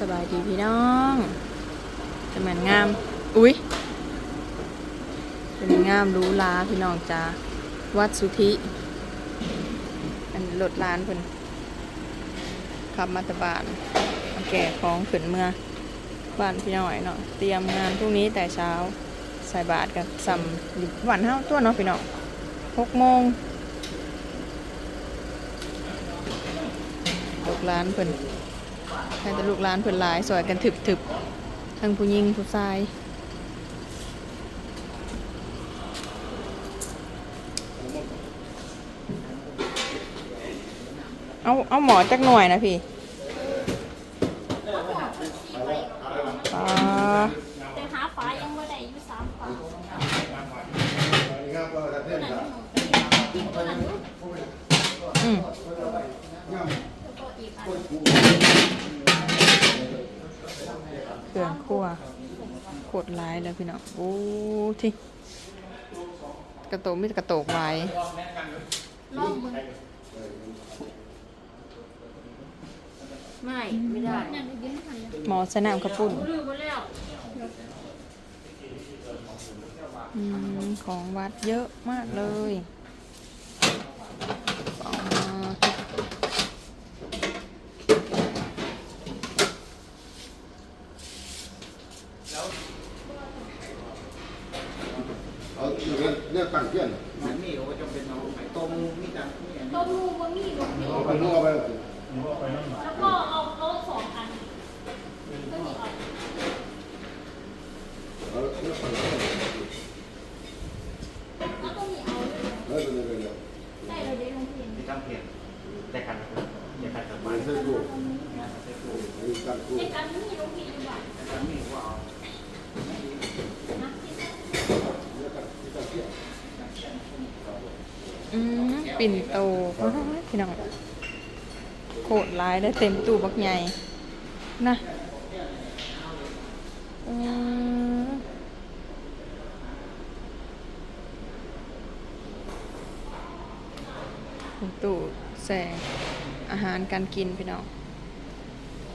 สบายดีพี่น้องจะเหมือนงาม อุ้ยเป็นงามรู้ลาพี่น้องจ้าวัดสุธิอันรถร้านเพิ่นขับมาตบานแก่ของขึ้นเมื่อบ้านพี่น้อยเนาะเตรียมงานพรุ่งนี้แต่เช้าใส่บาตรกับสัมอยู่วันเท่าตัวเนาะพี่น้องหกโมงลูกร้านเพิ่น ให้แต่ลูกหลานเพิ่นหลายสวยกันถึบถึบๆทั้งผู้หญิงผู้ชายเอาเอาหมอจักหน่อยนะพี่อ่าแต่หาฟ้ายังบ่ได้อยู่สามฟ้าตัวนั้นอยู่อืม โคตรหลายแล้วพี่น้องโอ้ที่กระโตกมีแต่กระโตกไว้ลองมึงไม่ ไม่ได้หมอสนามกระปุ่นของวัดเยอะมากเลยเอามา เอาเรื่องเรื่องตั้งเที่ยง มันมีโอ้จำเป็นเอาไปต้มมีแต่มีอันนี้ ต้มมูบะหมี่บะหมี่ เอาไปนู่นเอาไป แล้วก็เอาเอาสองอันก็มีเอา เอาเรื่องตั้งเที่ยง แล้วก็มีเอาด้วยเออเดี๋ยวเดี๋ยวเดี๋ยวได้เราได้ลงเพียงที่จำเพียนแต่กันแต่กันกับมับ้านนใส่กูงานใส่กูอันนี้ตั้งกูไอ้กันไม่มีลงเพียงอยู่าแต่กันมีว่าเอานะที่เรื่องตั้งที่ตั้งเที่ยงอืมปิ่นโตโอ้ยพี่น้องโคตรหลายได้เต็มตู้บักใหญ่นะอืมเป็น ตู้แช่อาหารการกินพี่น้อง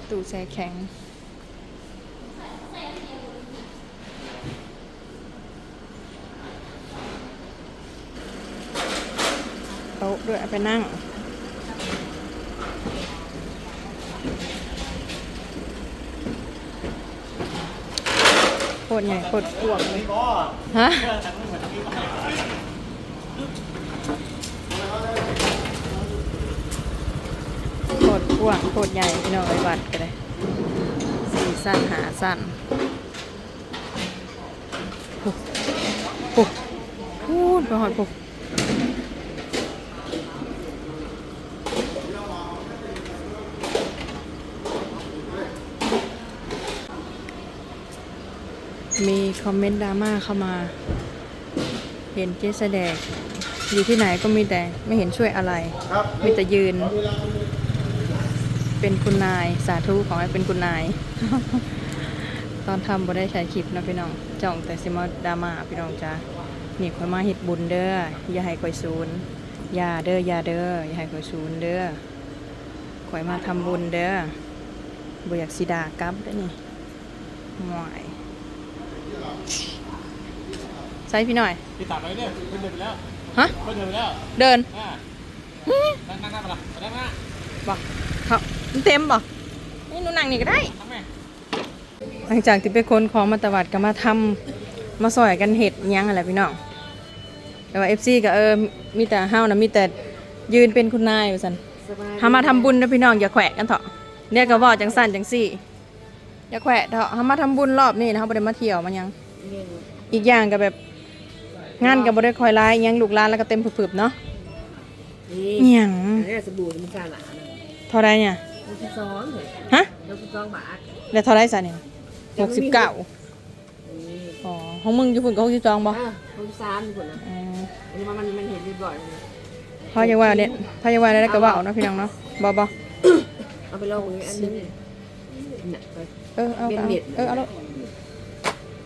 ตู้แช่แข็งโต๊ะด้วยไปนั่งโคตรใหญ่โคตรกวางเลยก็ฮะ เรื่องกันไม่เหมือนที่ว่า โคตรกว้างโคตรใหญ่พี่น้องไอ้วัดก็ได้สี่สั้นหาสั้นปุ๊บปุ๊บพูดไปหอดปุ๊บมีคอมเมนต์ดราม่าเข้ามา เห็นเจ๊แสดงอยู่ที่ไหนก็มีแต่ไม่เห็นช่วยอะไรครับมีแต่ยืน เป็นคุณนายสาธุขอให้เป็นคุณนาย ตอนทำบ่ได้ใช้คลิปนะพี่น้องจ้องแต่สิมาดราม่าพี่น้องจ้านี่ข่อยมาเฮ็ดบุญเด้ออย่าให้ข่อยศูนย์อย่าเด้ออย่าเด้ออย่าให้ข่อยศูนย์เด้อข่อยมาทำบุญเด้อบ่อยากสิด่ากลับเด้อนี่หวายใส่พี่หน่อยที่ตัดไปเนี่ยเพิ่นเดินไปแล้วฮะเพิ่นเดินไปแล้วเดินอ่านั่งนั่งนั่งมาละมาได้ไหมบอกเขามัน เต็มบอกนี่หนูนั่งนี่ก็ได้ทำไมหลังจากที่ไปค้นของมาตวัดก็มาทำมาสอยกันเห็ดอิหยังอะไรพี่น้อง แต่ว่าเอฟซีก็เออมีแต่ห้าวนะมีแต่ยืนเป็นคุณนายอยู่สันทามาทำบุญนะพี่น้องอย่าแขวะกันเถอะเนี่ยก็บอกจังสันจังสี่อย่าแขวะเถอะทามาทำบุญรอบนี้นะครับบ่ได้มาเที่ยวมันยังอีกอย่างก็แบบงานก็บ่ได้คอยร้ายอิหยังลูกหลานแล้วก็เต็มผึบๆเนาะนี่อิหยังอันนี้สบู่มันสาหนานะเท่าไรเนี่ยมัน สิบสองเลยฮะแล้วสิบสองบาทแล้วเท่าไรซะเนี่ยหกสิบเก้านี่อ๋อของมึงอยู่ฝุ่นก็หกสิบสองบ่อะคนสามคนนะอืมอันนี้มันมันเห็นบ่อยๆเลยพ่อจะว่าเนี่ยพ่อจะว่าได้ก็ว่าเอาเนาะพี่น้องเนาะบ่บ่เอาไปลองอย่างนี้อันนึงน่ะไปเออเอาเป็นเอาเม็ดเออเอาลูก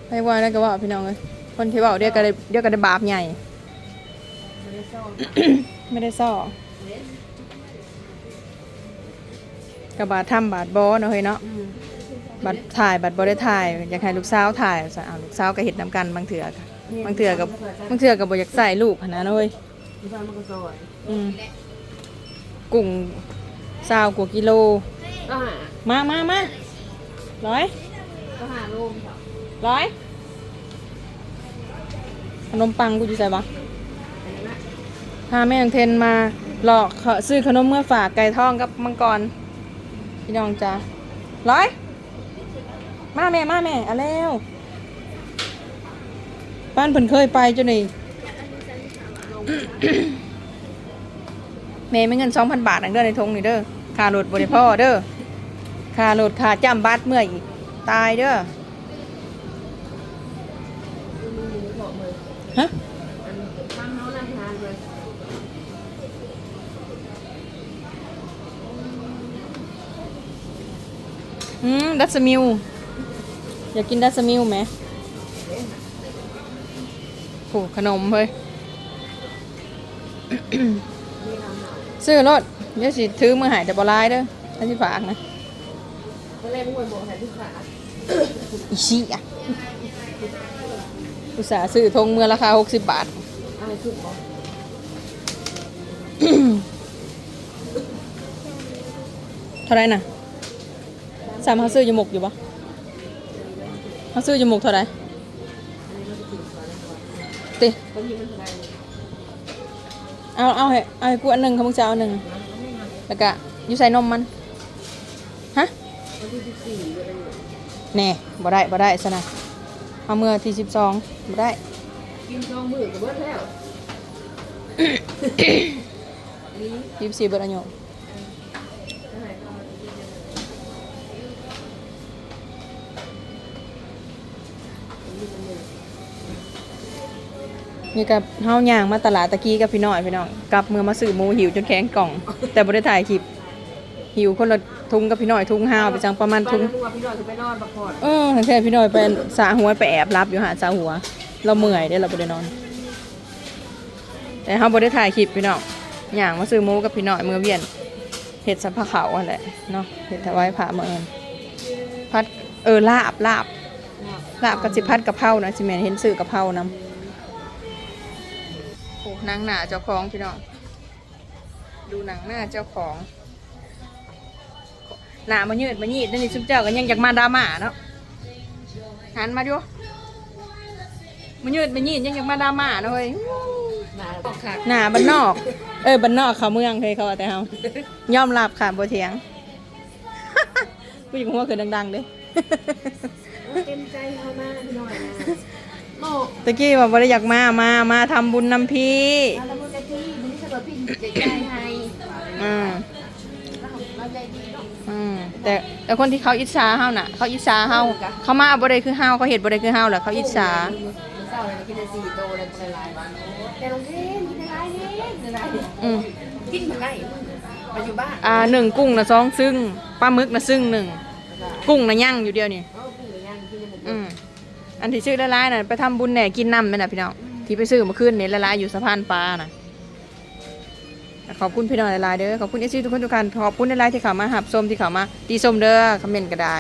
พ่อจะว่าได้ก็ว่าเอาพี่น้องเลยคนที่เว่าเดียวกันได้เดียวกันได้บาปใหญ่ไม่ได้ซ่อมไม่ได้ซ่อ กับบาททำบาทบอเนาะเฮ้ยเนาะอืมบัตรถ่ายบัตรบ่ได้ถ่ายอยากให้ลูกสาวถ่ายซะเอาลูกสาวก็เฮ็ดนํกันบางเทื่อก็บางเทื่อก็บางเทื่อก็บ่อยากใส่ลูกหันนะเว้ยที่บ้านมันก็ซอยอืมกุ้งซาวกว่ากิโล ก็หามามามาร้อยก็หาโลมร้อยขนมปังกูอยู่ใส่ปะพาแม่ของเทนมาหลอกเขาซื้อขนมเมื่อฝากไก่ทองกับมังกร พี่น้องจ้าร้อย มาแม่มาแม่เอาแล้วบ้านเพิ่นเคยไปจนนี่แม่ไม่เงินสองพันบาทอันเด้อในทงนี่เด้อค่ารถบริพ่อเด้อค่ารถค่าจ้ำบัตรเมื่ออีกตายเด้อฮะ ฟังเขานำทานเลย อืม ดัชมิวอยากกินดัชมิวไหมโอ้ขนมเฮ้ยซื้อรถเดี๋ยวสิถือมือหายแต่บลายเด้อถ้าสิฝากนะก็เลยมึงบอกให้ที่ขาอีชี้อะอุตส่าห์ซื้อทงเมื่อราคา 60 บาทอะไรสุดบอกเท่าไหรน่ะ สามเขาซื้อจมูกอยู่ปะเขาซื้อจมูกเท่าไหรติบางทีมันอะไรเอาเอาให้เอาให้กูอันหนึ่งเขามึงจะเอาอันหนึ่งแล้วก็อยู่ใส่นมมันฮะวันที่สิบสี่อะไรอยู่แน่บ่ได้บ่ได้ซะนะเอาเมื่อที่สิบสองบ่ได้กินช่องมือกับเบิร์ดแล้วยี่สิบสี่เบิดอายุ มีกับเฮาย่างมาตลาดตะกี้กับพี่น้อยพี่น้องกลับเมื่อมาซื้อหมูหิวจนแข็งกล่อง แต่บ่ได้ถ่ายคลิปหิวคนละทุงกับพี่น้อยทุงห้าวไปจังประมาณบ้านทุงนั้นมึงว่าพี่น้อยคือไปนอนพักผ่อนเออทั้งแท้พี่น้อยไปสาหัวไปแอบรับอยู่หาสาหัว เราเมื่อยได้เราบ่ได้นอน แต่เฮาบ่ได้ถ่ายคลิปพี่น้องย่างมาซื้อหมูกับพี่น้อยเมื่อเวียนเฮ็ดสัพพะเขาวนั่นแหละเนาะเฮ็ดถวายพระมื้ออื่นพัดเออลาบลาบลาบกับสิพัดกะเพรานะสิแม่นเห็นซื้อกะเพรานำ โอ้นางหน้าเจ้าของพี่น้อง ดูหนังหน้าเจ้าของ หน้ามันยืดมันยีดนั่นนี่ซุปเจ้าก็ยังอยากมาดราม่าเนาะหันมาดูมันยืดมันยีดยังอยากมาดราม่าเนาะเฮ้ยหน้าบ้านนอก เออบ้านนอกเขาเมืองเคยเขาแต่เฮายอมรับค่ะบ่เถียงผู้หญิงหัวคือดังๆเด้เต็มใจเขามากพี่อยนะ ตะกี้ว่าบ่ได้อยากมา มา มาทำบุญนำพี่เราละมุนใจพี่มันนี่สำหรับพี่ใจใจให้อืมเราใจดีเนาะอืมแต่แต่คนที่เขาอิจฉาเฮาน่ะ เขาอิจฉาเฮาเขามาบ่ได้คือเฮาเขาเฮ็ดบ่ได้คือเฮาแหละเขาอิจฉามันเศร้าเลยกินได้สี่โตเลยเป็นไรแต่ลงเทนกินได้ไรเนี่ยกินได้ไรอืมกินมันได้มาอยู่บ้านอ่าหนึ่งกุ้งนะสองซึ่งปลาหมึกนะซึ่งหนึ่งกุ้งนะย่างอยู่เดียวนี่เอากินหรือยังกินยังหมดอืม อันที่ชื่อละลายน่ะไปทำบุญแหน่กินน้ำไปน่ะพี่น้องที่ไปซื้อเมาขึ้นนี่ละลายอยู่สะพานปลาน่ะขอบคุณพี่น้องหลายๆเด้อขอบคุณเอซีทุกคนทุกท่านขอบคุณหลายๆที่เข้ามาหับส้มที่เข้ามาตีส้มเด้อคอมเมนต์ก็ได้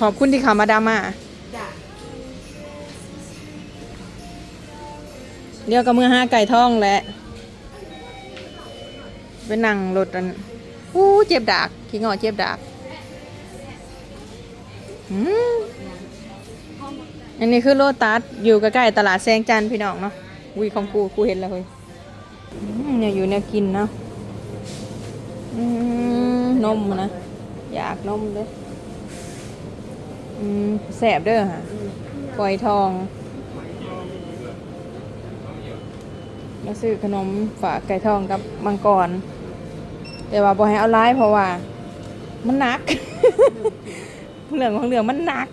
ขอบคุณที่เข้ามาดราม่าจ้ะเดี๋ยวก็มือห้าไก่ท่องแหละไปนั่งรถอันอู้เจ็บดากขี้งอเจ็บดาก อืมอันนี้คือโลตัสอยู่ใกล้ๆตลาดแซงจันพี่น้องเนาะอุ้ยของกูกูเห็นแล้วเฮ้ยเนี่ยอยู่เนี่ยกินเนาะนมนะ อยากนมเลยอืมแสบเด้อฮะฝอยทองมาซื้อขนมฝากไก่ทองกับมังกร แต่ว่าบ่ให้เอาร้ายเพราะว่า มันหนัก เหลืองของเหลืองมันหนัก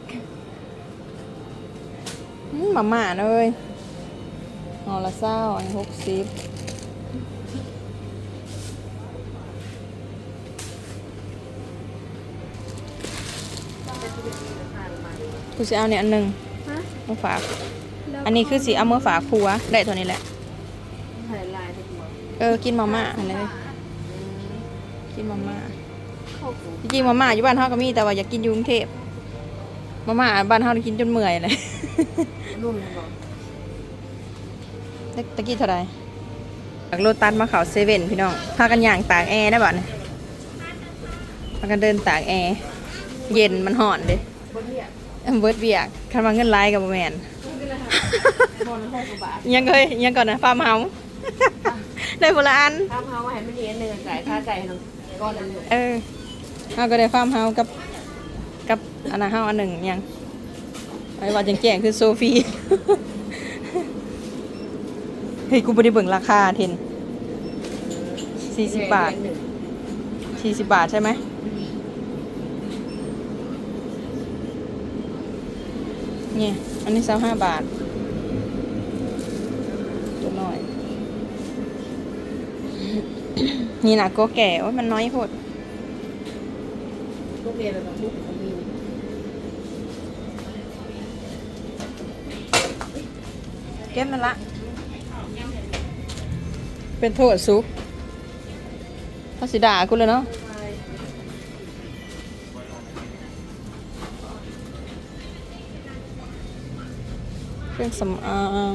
อืมมาม่านะเว้ยห่อละเศร้าอันหกสิบกูจะเอาเนี่ยอันหนึ่งฮะมาฝาก อันนี้คือสีเอามือฝากครัวได้ตัวนี้แหละถ่ายลายไปหัวเออ กินมาม่าอะไรเลยกินมาม่าเข้ากู จริงๆมาม่าอยู่บ้านเฮาก็มีแต่ว่าอยากกินอยู่กรุงเทพมาม่าบ้านเฮานี่กินจนเมื่อยเลยร่วมกันบอกตะตะกี้เท่าไหร่จากโลตัสมาเขาเซเว่นพี่น้อง พากันย่างตากแอร์ได้บ่เนี่ยพากันเดินตากแอร์ เย็นมันห่อนเด้บนเนี่ยเอิ่มเบิดเบียกคันว่าเงินไลายกับบ่แม่นบนหกกว่าบาทยังเคยยังก่อนนะฟาร์มเฮาได้พละอันทำเขามาให้มันเรียนหนึ่งจ่ายค่าใจให้น้อง ก้อนละหนึ่งเออเฮาก็ได้ฟาร์มเฮากับกับอันนะเฮาอันหนึ่งยังไอ้ว่าจังแจ้งคือโซฟีเฮ้ยกูบ่ได้เบิ่งราคาเทน40บาทหนึ่ง40บาทใช่ไหมเนี่ยอันนี้25บาท ตัวน้อย นี่นะโกแก่โอ้ยมันน้อยโพดลูกเรียนแบบลูกของมีเก็บมันละ เป็นโทษซุกเขาสิด่ากูเลยเนาะเครื่องสำอาง